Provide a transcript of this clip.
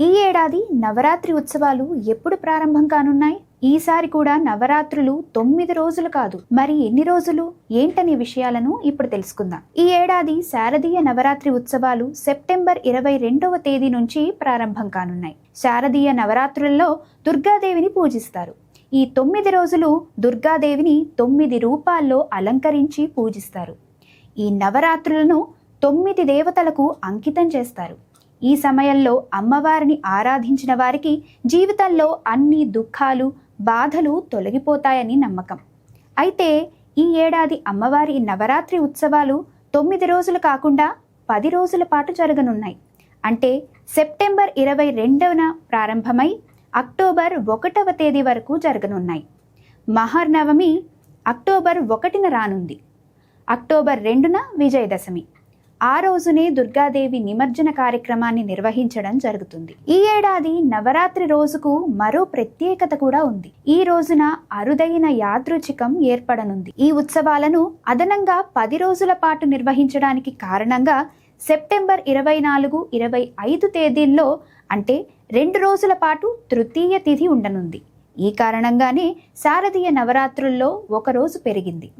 ఈ ఏడాది నవరాత్రి ఉత్సవాలు ఎప్పుడు ప్రారంభం కానున్నాయి? ఈసారి కూడా నవరాత్రులు తొమ్మిది రోజులు కాదు. మరి ఎన్ని రోజులు? ఏంటనే విషయాలను ఇప్పుడు తెలుసుకుందాం. ఈ ఏడాది శారదీయ నవరాత్రి ఉత్సవాలు సెప్టెంబర్ ఇరవై రెండవ తేదీ నుంచి ప్రారంభం కానున్నాయి. శారదీయ నవరాత్రులలో దుర్గాదేవిని పూజిస్తారు. ఈ తొమ్మిది రోజులు దుర్గాదేవిని తొమ్మిది రూపాల్లో అలంకరించి పూజిస్తారు. ఈ నవరాత్రులను తొమ్మిది దేవతలకు అంకితం చేస్తారు. ఈ సమయంలో అమ్మవారిని ఆరాధించిన వారికి జీవితంలో అన్ని దుఃఖాలు బాధలు తొలగిపోతాయని నమ్మకం. అయితే ఈ ఏడాది అమ్మవారి నవరాత్రి ఉత్సవాలు తొమ్మిది రోజులు కాకుండా పది రోజుల పాటు జరగనున్నాయి. అంటే సెప్టెంబర్ ఇరవై రెండవన ప్రారంభమై అక్టోబర్ ఒకటవ తేదీ వరకు జరగనున్నాయి. మహర్నవమి అక్టోబర్ ఒకటిన రానుంది. అక్టోబర్ రెండున విజయదశమి. ఆ రోజునే దుర్గాదేవి నిమజ్జన కార్యక్రమాన్ని నిర్వహించడం జరుగుతుంది. ఈ ఏడాది నవరాత్రి రోజుకు మరో ప్రత్యేకత కూడా ఉంది. ఈ రోజున అరుదైన యాదృచ్ఛికం ఏర్పడనుంది. ఈ ఉత్సవాలను అదనంగా పది రోజుల పాటు నిర్వహించడానికి కారణంగా సెప్టెంబర్ ఇరవై నాలుగు ఇరవై ఐదు తేదీల్లో అంటే రెండు రోజుల పాటు తృతీయ తిథి ఉండనుంది. ఈ కారణంగానే శారదీయ నవరాత్రుల్లో ఒక రోజు పెరిగింది.